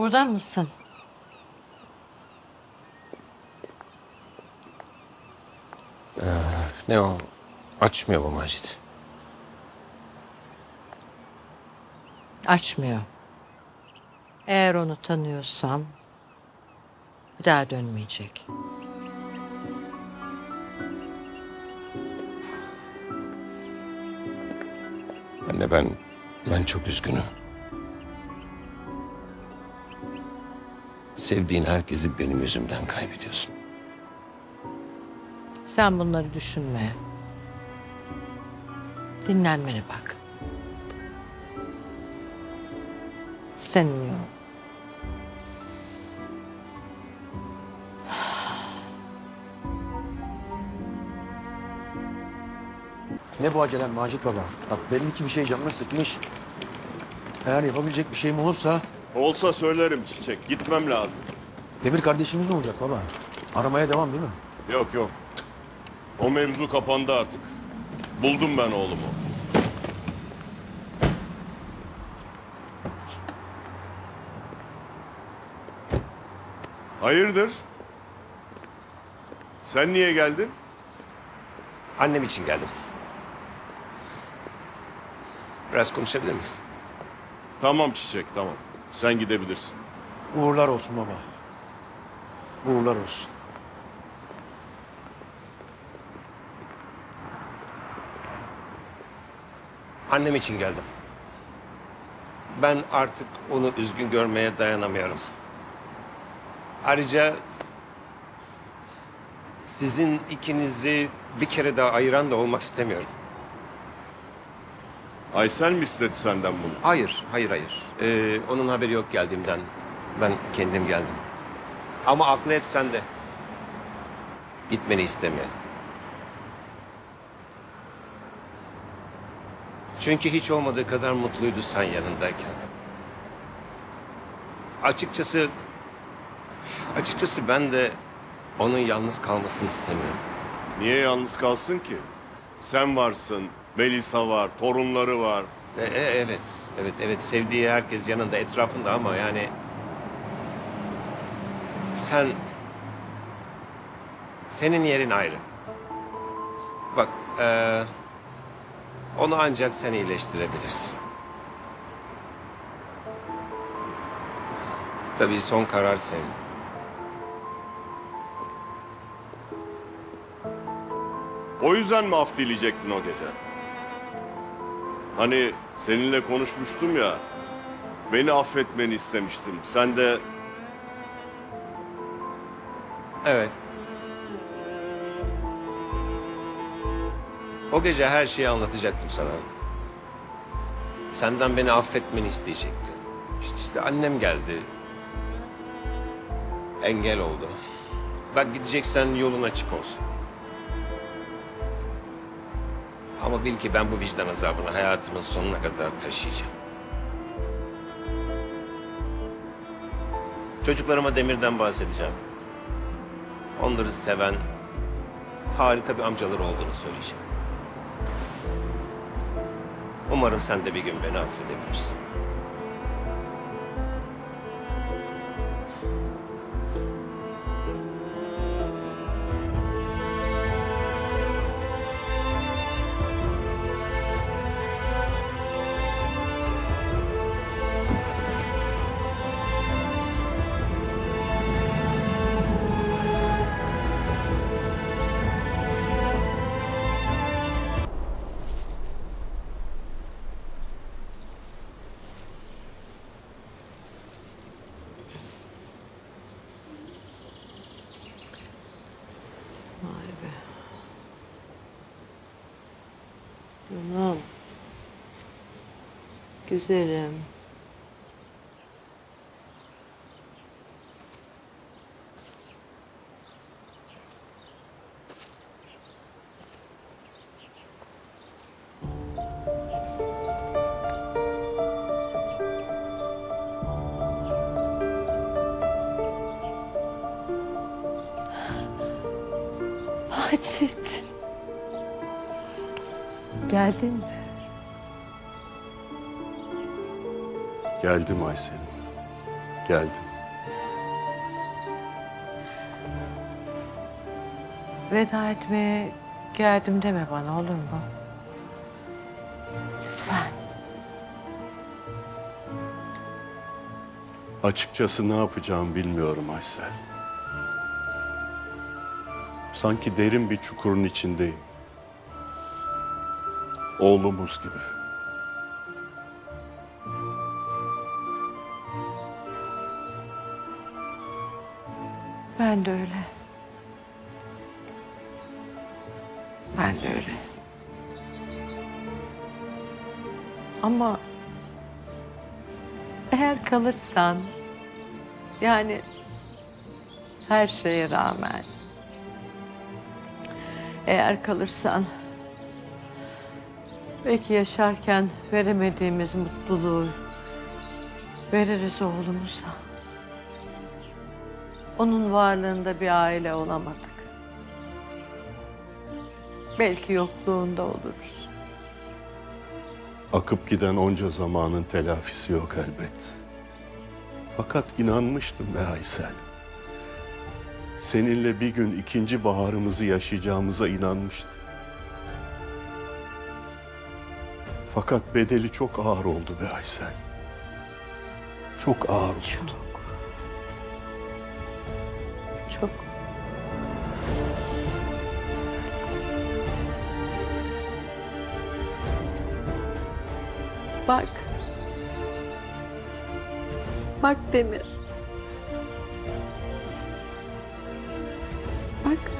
Burada mısın? Ne o? Açmıyor mu Macit? Açmıyor. Eğer onu tanıyorsam bir daha dönmeyecek. Anne ben, ben çok üzgünüm. Sevdiğin herkesi benim yüzümden kaybediyorsun. Sen bunları düşünme. Dinlenmene bak. Sen iyi ol. Ne bu acelen Macit Baba? Bak belli ki bir şey canını sıkmış. Eğer yapabilecek bir şeyim olursa Olsa söylerim Çiçek. Gitmem lazım. Demir kardeşimiz ne olacak baba? Aramaya devam değil mi? Yok yok. O mevzu kapandı artık. Buldum ben oğlumu. Hayırdır? Sen niye geldin? Annem için geldim. Biraz konuşabilir miyiz? Tamam Çiçek tamam. Sen gidebilirsin. Uğurlar olsun baba. Uğurlar olsun. Annem için geldim. Ben artık onu üzgün görmeye dayanamıyorum. Ayrıca sizin ikinizi bir kere daha ayıran da olmak istemiyorum. Aysel mi istedi senden bunu? Hayır, hayır, hayır. Ee, onun haberi yok geldiğimden. Ben kendim geldim. Ama aklı hep sende. Gitmeni istemiyor. Çünkü hiç olmadığı kadar mutluydu sen yanındayken. Açıkçası... Açıkçası ben de onun yalnız kalmasını istemiyorum. Niye yalnız kalsın ki? Sen varsın, Melisa var, torunları var. E, e, evet, evet, evet. Sevdiği herkes yanında, etrafında ama yani... Sen... Senin yerin ayrı. Bak, e, onu ancak sen iyileştirebilirsin. Tabii son karar senin. O yüzden mi af dileyecektin o gece? Hani seninle konuşmuştum ya. Beni affetmeni istemiştim. Sen de Evet. O gece her şeyi anlatacaktım sana. Senden beni affetmeni isteyecektim. İşte, işte annem geldi. Engel oldu. Bak gideceksen yolun açık olsun. Ama bil ki ben bu vicdan azabını hayatımın sonuna kadar taşıyacağım. Çocuklarıma Demir'den bahsedeceğim. Onları seven, harika bir amcaları olduğunu söyleyeceğim. Umarım sen de bir gün beni affedebilirsin. Canım. Güzelim. Macit. Geldin mi? geldim Aysel. geldim. Veda etmeye geldim deme bana olur mu? Lütfen. Açıkçası ne yapacağımı bilmiyorum Aysel. Sanki derin bir çukurun içindeyim. Oğlumuz gibi. Ben de öyle. Ben de öyle. Ama eğer kalırsan yani her şeye rağmen eğer kalırsan belki yaşarken veremediğimiz mutluluğu veririz oğlumuza. Onun varlığında bir aile olamadık. Belki yokluğunda oluruz. Akıp giden onca zamanın telafisi yok elbet. Fakat inanmıştım be Aysel. Seninle bir gün ikinci baharımızı yaşayacağımıza inanmıştım. Fakat bedeli çok ağır oldu be Aysel. Çok ağır oldu. Çok. Çok. Bak. Bak Demir. Bak.